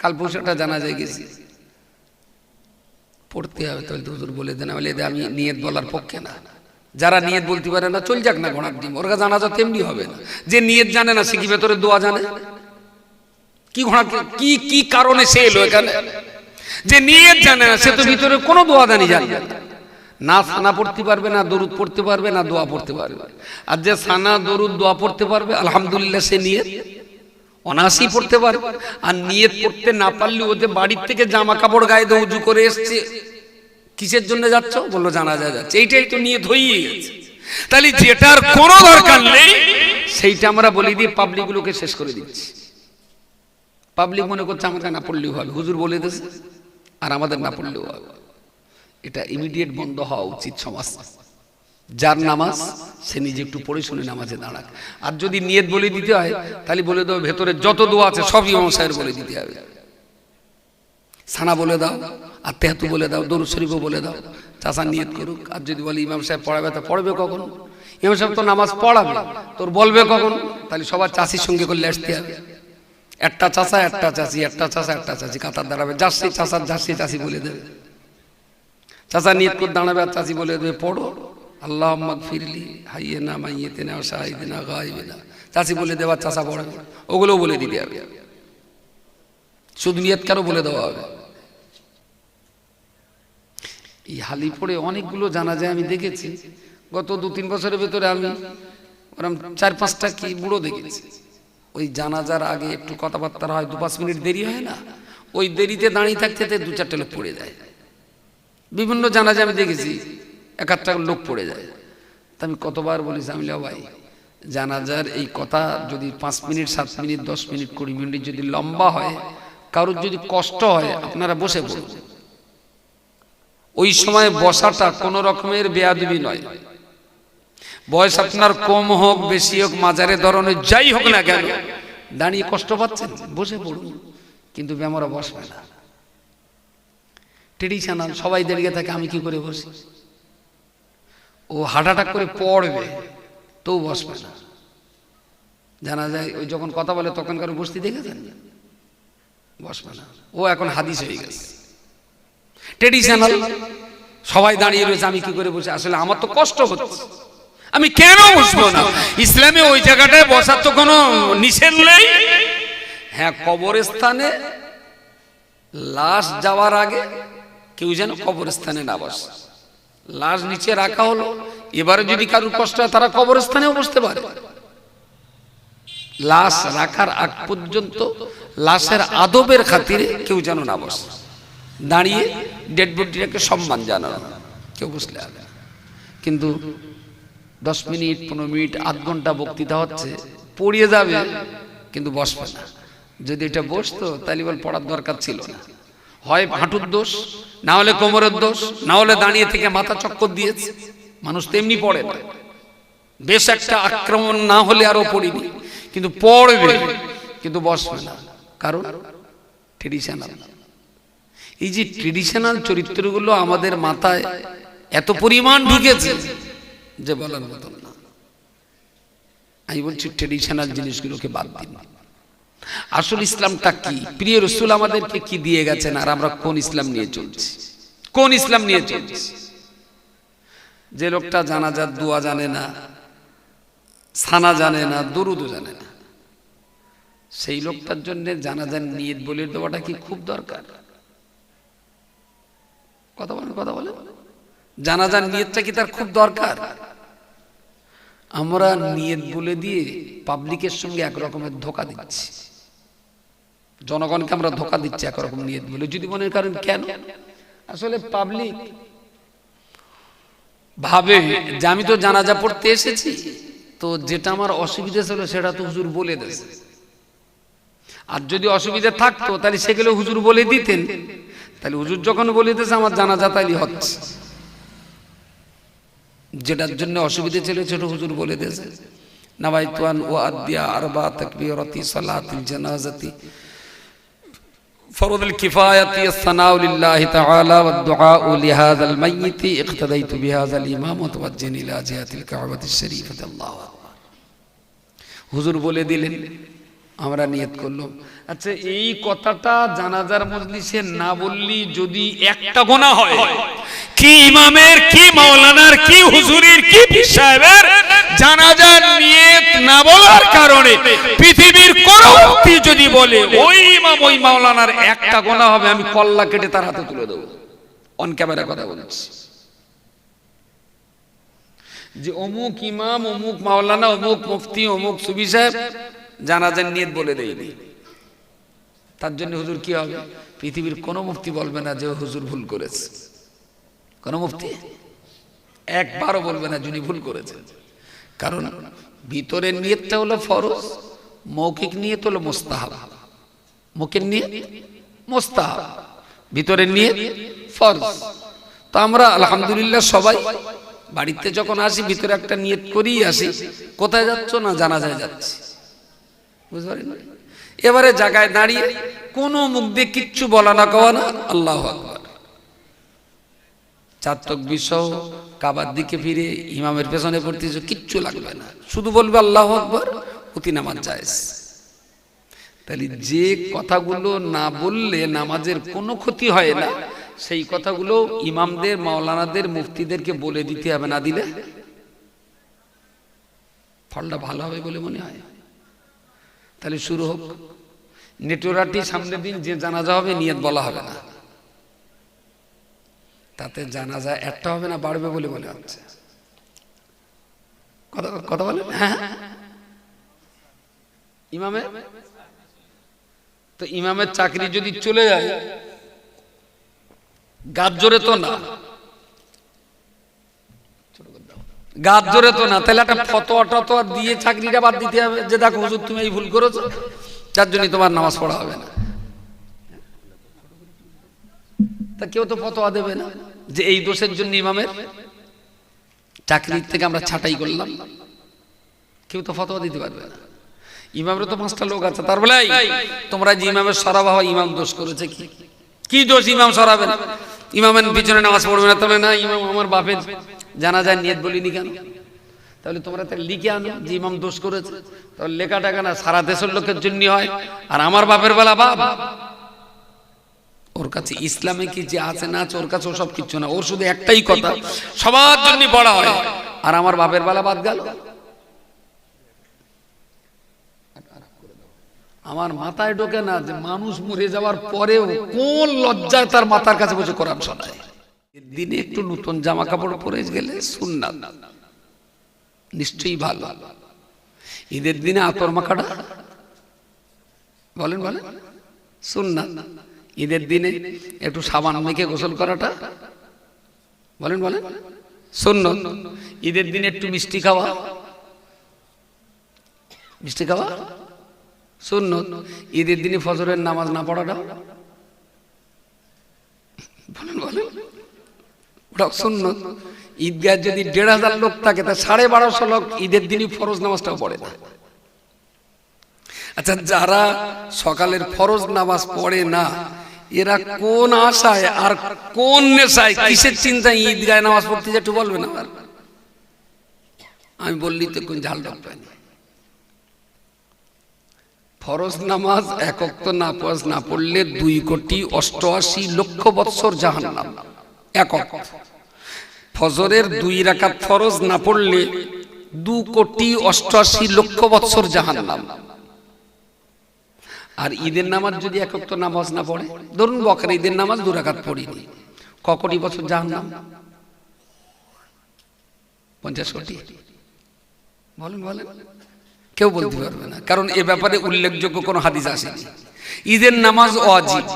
কাল পরশু একটা জানা যায় গেছি। পড়তে হবে, তাহলে হুজুর বলে দেন। বলে আমি নিয়ত বলার পক্ষে না। যারা নিয়ত বলতে পারে না, চল যাক না ঘোড়ার ডিম। ওর কাছে জানাজা তেমনি হবে না। যে নিয়ত জানে না, সে কি ভেতরে দোয়া জানে? কি ঘোড়া কি কি কারণে সে এলো এখানে? যে নিয়ত জানে না, সে তো ভিতরে কোনো দোয়া দানি জানবে না। না সানা পড়তে পারবে, না দরুদ পড়তে পারবে, না দোয়া পড়তে পারবে। আর যে সানা, দরুদ, দোয়া পড়তে পারবে, আলহামদুলিল্লাহ সে নিয়ত। অনাসি পড়তে পারবে আর নিয়ত পড়তে না পারলে ওতে বাড়ির থেকে জামা কাপড় গায়ে দিয়ে উজু করে এসছে। কিসের জন্য যাচ্ছ? বলল জানা যায় যাচ্ছে। এইটাই তো নিয়ত হয়েই গেছে। তাহলে যেটার কোনো দরকার নেই সেইটা আমরা বলি দিয়ে পাবলিকগুলোকে শেষ করে দিচ্ছি। পাবলিক মনে করছে আমাকে না পড়লেও হবে। হুজুর বলে দিয়েছে আর আমাদের না পড়লেও হবে। এটা ইমিডিয়েট বন্ধ হওয়া উচিত সমাজ। যার নামাজ সে নিজে একটু পড়ে শুনে নামাজে দাঁড়াক। আর যদি নিয়ত বলে দিতে হয়, তাহলে বলে দাও, ভেতরে যত দোয়া আছে সব ইমাম সাহেব বলে দিতে হবে। সানা বলে দাও, আর তেহাতু বলে দাও, দরুদ শরীফও বলে দাও, চাষা নিয়ত করুক। আর যদি বলে ইমাম সাহেব পড়াবে, তা পড়বে কখন? ইমাম সাহেব তো নামাজ পড়াবে, তোর বলবে কখন? তাহলে সবার চাষির সঙ্গে করলে আসতে হবে। একটা চাষা, একটা চাষি, একটা চাষা, একটা চাষি, কাতার দাঁড়াবে, যার সেই চাষার, যার চাষি বলে দেবে। চাষা নিয়ত করে দাঁড়াবে আর চাষি বলে দেবে, পড়ো। আল্লাহ ফিরলি হাইয়ে না মাইয়েতে না সাহাইতে না গাইবে না চাষি বলে দেওয়া চাষা পড়াবে ওগুলোও বলে দিতে হবে শুধু নিয়ত কারও বলে দেওয়া হবে। এই হালি পড়ে অনেকগুলো জানা যায় আমি দেখেছি। গত দু তিন বছরের ভেতরে আমি ওরম চার পাঁচটা কি বুড়ো দেখেছি। ওই জানাজার আগে একটু কথাবার্তা হয় দু পাঁচ মিনিট দেরি হয় না? ওই দেরিতে দাঁড়িয়ে থাকতে দু চারটে লোক পড়ে যায়। বিভিন্ন জানাজা আমি দেখেছি। এক একটা লোক পড়ে যায়। তা আমি কতবার বলেছি, আমি ভাই, জানাজার এই কথা যদি পাঁচ মিনিট, সাত মিনিট, দশ মিনিট, কুড়ি মিনিট যদি লম্বা হয়, কারোর যদি কষ্ট হয়, আপনারা বসে পড়ুন। ওই সময় বসাটা কোন রকমের বেয়াদবি নয়। বয়স আপনার কম হোক, বেশি হোক মাজারে ধরনের, যাই হোক না কেন, দাঁড়িয়ে কষ্ট পাচ্ছেন, বসে পড়ুন। কিন্তু ব্যামরা বসবে না। ট্রেডিশনাল সবাই দাঁড়িয়ে থাকে, আমি কি করে বসি? ও হার্ট অ্যাটাক করে পড়বে তো বসবে না। জানা যায়, ওই যখন কথা বলে তখন কারও বসতি দেখেছেন? বসবে না। ও এখন হাদিস হয়ে গেছে। ট্রেডিশনাল সবাই দাঁড়িয়ে রয়েছে, আমি কি করে বসে? আসলে আমার তো কষ্ট হচ্ছে। আমি কেন বসবো না? ইসলামে ওই জায়গাটায় বসার তো কোনো নিষেধ নেই। হ্যাঁ কবরস্থানে লাশ যাওয়ার আগে কেউ যেন কবরস্থানে না বসে। লাশ নিচে রাখা হলো। এবারে যদি কারোর কষ্ট হয়, তারা কবরস্থানেও বসতে পারে। লাশ রাখার আগ পর্যন্ত লাশের আদবের খাতিরে কেউ যেন না বসে। দাঁড়িয়ে ডেড বডিটাকে সম্মান জানানো কেউ বসলে হবে কিন্তু দশ মিনিট, পনেরো মিনিট, আধ ঘণ্টা বক্তৃতা হচ্ছে, পড়িয়ে যাবে, কিন্তু বসবে না। যদি এটা বসতো, তাহলে বল পড়ার দরকার ছিল না। হয় হাঁটুর দোষ, না হলে কোমরের দোষ, না হলে দাঁড়িয়ে থেকে মাথা চক্কর দিয়েছে। মানুষ তেমনি পড়ে না। বেশ একটা আক্রমণ না হলে আরও পড়িনি কিন্তু পড়বে, কিন্তু বসবে না। কারণ ট্রেডিশনাল এই যে ট্রেডিশনাল চরিত্রগুলো আমাদের মাথায় এত পরিমাণ ঢুকেছে যে বলার মতন না। আমি বলছি ট্রেডিশনাল জিনিসগুলোকে বাদ দিন। আসল ইসলামটা কি? প্রিয় রসুল আমাদেরকে কি দিয়ে গেছেন? আর আমরা কোন ইসলাম নিয়ে চলছি? কোন ইসলাম নিয়ে চলছি? যে লোকটা জানাজার দোয়া জানে না, সানা জানে না, দরুদও জানে না, সেই লোকটার জন্য জানাজার নিয়ত বলে দেওয়াটা কি খুব দরকার? কথা বলেন কথা বলেন। জানাজার নিয়তটা কি তার খুব দরকার? আমরা নিয়ত বলে দিয়ে পাবলিকের সঙ্গে এক রকমের ধোকা দিচ্ছি। জনগণকে আমরা ধোকা দিচ্ছি একরকম নিয়ত বলে। যদি মনে করেন কেন? আসলে পাবলিক ভাবে যে আমি তো জানাজা পড়তে এসেছি, তো যেটা আমার অসুবিধা ছিল সেটা তো হুজুর বলে দিয়েছে। আর যদি অসুবিধা থাকতো, তাহলে সেগুলো হুজুর বলে দিতেন। তাহলে হুজুর যখন বলে দিতেছে আমার জানাজা তাইলে হচ্ছে। যেটার জন্য অসুবিধা ছিল সেটা হুজুর বলে দিয়েছে নাবাইতুয়ান ও আদিয়া আরবা তাকবীরাতি সালাতিল জানাজাতি فرض الكفاية الثناء لله تعالى والدعاء لهذا الميت اقتديت بهذا الإمام وتوجه إلى جهة الكعبة الشريفة الله أكبر হুজুর বলে দিলেন আমরা নিয়ত করলাম। আচ্ছা এই কথাটা জানাজার মজলিসে না বললি যদি একটা গোনা হয় কি ইমামের কি মাওলানার কি হুজুরির কি পীর সাহেবের জানাজার নিয়ত না বলার কারণে পৃথিবীর কোন ব্যক্তি যদি বলে ওই ইমাম ওই মাওলানার একটা গোনা হবে আমি কল্লা কেটে তার হাতে তুলে দেবো। অন ক্যামেরা কথা বলছি। যে অমুক ইমাম অমুক মাওলানা অমুক মুফতি অমুক সুবি সাহেব জানাজার নিয়ত বলে দেয়নি তার জন্য হুজুর কি হবে? পৃথিবীর কোনো মুফতি বলবে না যে হুজুর ভুল করেছে। কোন মুফতি? একবারও বলবে না যিনি ভুল করেছে। কারণ ভিতরের নিয়তটা হলো ফরজ, মৌখিক নিয়ত হলো মোস্তাহাব। মুখের নিয়ত? মোস্তাহাব। ভিতরের নিয়ত ফরজ। তো আমরা আলহামদুলিল্লাহ সবাই বাড়িতে যখন আসি, ভিতরে একটা নিয়ত করেই আসি, কোথায় যাচ্ছ না জানা যায় যাচ্ছি? এবারে জায়গায় দাঁড়িয়ে কোনো মুখ দিয়ে কিচ্ছু বলা না কওয়া না, আল্লাহ চাতক বিষয় কাবার দিকে ফিরে ইমামের পেছনে পড়তে কিচ্ছু লাগবে না। শুধু বলবে আল্লাহ আকবর অতি নামাজ জায়েজ। তাহলে যে কথাগুলো না বললে নামাজের কোনো ক্ষতি হয় না, সেই কথাগুলো ইমামদের, মাওলানাদের, মুফতিদেরকে বলে দিতে হবে, না দিলে? ফলটা ভালো হবে বলে মনে হয়। তাহলে শুরু হোক। নেটোরাটি সামনের দিন যে জানাজা হবে, নিয়ত বলা হবে না। তাতে জানাজা একটা হবে না, বাড়বে বলে মনে হচ্ছে। কথা কথা বলেন। হ্যাঁ ইমামে তো ইমামের চাকরি যদি চলে যায় জোরে তো না। গাছ জোরে তো না তাহলে একটা ফতোয়া টতোয়া দিয়ে চাকরিটা বাদ দিতে হবে। যে দেখো হুজুর তুমি এই ভুল করেছ যার জন্যই তোমার নামাজ পড়া হবে না। তা কেউ তো ফতোয়া দেবে না যে এই দোষের জন্য ইমামের চাকরির থেকে আমরা ছাঁটাই করলাম। কেউ তো ফতোয়া দিতে পারবে না। ইমামের তো পাঁচটা লোক আছে তার বলে "এই, তোমরা যে ইমামের সরাবা হয় ইমাম দোষ করেছে কি? কি দোষ ইমাম সরাবে না ইমামের পিছনে নামাজ পড়বে না তাহলে না ইমাম আমার বাপের জানা যায় নিয়ত বলিনি কেন? তাহলে তোমরা তাহলে লিখে আনো যে ইমাম দোষ করেছে। তাহলে লেখা টাকা না, সারা দেশের লোকের জন্য হয়। আর আমার বাপের বেলা বাপ। ওর কাছে ইসলামে কি যে আছে না আছে, ওর কাছে না। ওর শুধু একটাই কথা, সবার জন্য পড়া হয়। আর আমার বাপের বেলা বাদ গেল। আমার মাথায় ঢোকে না যে মানুষ মরে যাওয়ার পরেও কোন লজ্জায় তার মাথার কাছে বসে কোরআন শোনায়। দিনে একটু নতুন জামা কাপড় পরে গেলে সুন্নাত। নিশ্চয়ই ভালো। ঈদের দিনে আতর মাখাটা? বলেন বলেন। সুন্নাত। ঈদের দিনে একটু সাবান মেখে গোসল করাটা? বলেন বলেন। সুন্নত। ঈদের দিনে একটু মিষ্টি খাওয়া? মিষ্টি খাওয়া? সুন্নত। ঈদের দিনে ফজরের নামাজ না পড়াটা বলেন বলেন ওটা সুন্নত। ঈদগাহ যদি দেড় হাজার লোক থাকে, তা সাড়ে বারোশো লোক ঈদের দিনই ফরজ নামাজটাও পড়ে না। আচ্ছা যারা সকালের ফরজ নামাজ পড়ে না, এরা কোন আশায় আর কোন নেশায় কিসের নামাজ পড়তে আমি বললি তো কোন ঝাল ডাক পাইনি। ফরজ নামাজ একক তো না পড়লে দুই কোটি অষ্টআশি লক্ষ বৎসর জাহান নাম একক ফজরের দুই রাকাত ফরজ না পড়লে দু কোটি অষ্টআশি লক্ষ বৎসর জাহান নাম আর ঈদের নামাজ যদি একক তো নামাজ না পড়ে, ধরুন বকরা ঈদের নামাজ দু রাকাত পড়িনি, ক কোটি বছর জাহান নাম পঞ্চাশ কোটি? বলেন বলেন। কেউ বলতে পারবে না। কারণ এ ব্যাপারে উল্লেখযোগ্য কোনো হাদিস আসেনি। ঈদের নামাজ অজিব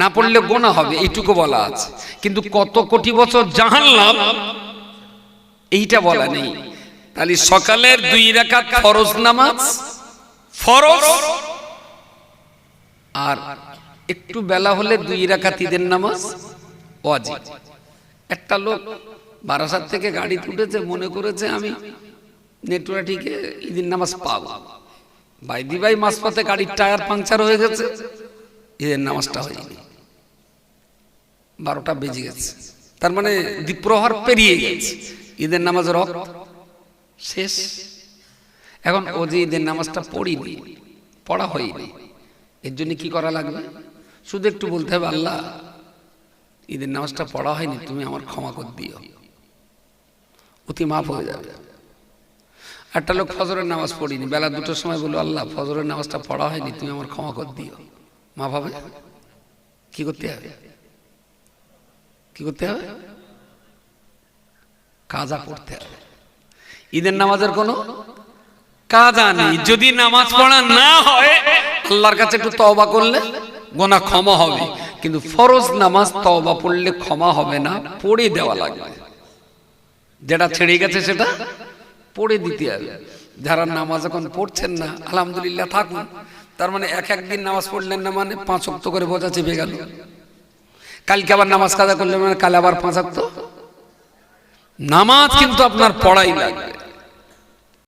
না পড়লে গোনা হবে এইটুকু বলা আছে। কিন্তু কত কোটি বছর জাহান্নাম এইটা বলা নেই। তাহলে সকালের দুই রাকাত ফরজ নামাজ ফরজ আর একটু বেলা হলে দুই রাকাত ঈদের নামাজ অজিব একটা লোক বারাসাত থেকে গাড়ি তুলেছে মনে করেছে আমি নেটওয়ার্কে ঈদের নামাজ পাবো। বাইদি ভাই মাঝপথে গাড়ির টায়ার পাংচার হয়ে গেছে। ঈদের নামাজটা হয়নি। বারোটা বেজে গেছে। তার মানে দ্বীপ্রহর পেরিয়ে গেছে। ঈদের নামাজ রক্ত শেষ। এখন ও যে ঈদের নামাজটা পড়িনি, পড়া হয়নি, এর জন্য কি করা লাগবে? শুধু একটু বলতে হবে, আল্লাহ ঈদের নামাজটা পড়া হয়নি, তুমি আমার ক্ষমা করে দিও। অতি মাফ হয়ে যাবে। একটা লোক ফজরের নামাজ পড়িনি। বেলা দুটোর সময় বলল, আল্লাহ, ফজরের নামাজটা পড়া হয়নি, তুমি আমার ক্ষমা করে দিও। মা ভাবে, কি করতে হবে? কি করতে হবে? কাজা পড়তে হবে। ঈদের নামাজের কোনো কাজা নেই। যদি নামাজ পড়া না হয়, আল্লাহর কাছে একটু তওবা করলে গোনা ক্ষমা হবে। কিন্তু ফরজ নামাজ তওবা পড়লে ক্ষমা হবে না, পড়ে দেওয়া লাগবে। যেটা ছেড়ে গেছে সেটা পড়ে দিতে হবে। যারা নামাজ এখন পড়ছেন না, আলহামদুলিল্লাহ থাকুন। তার মানে এক একদিন নামাজ পড়লেন না মানে পাঁচ অক্ত করে বোঝা চেপে গেল। কালকে আবার নামাজ কাদা করলেন মানে কাল আবার পাঁচ অক্ত নামাজ কিন্তু আপনার পড়াই লাগবে।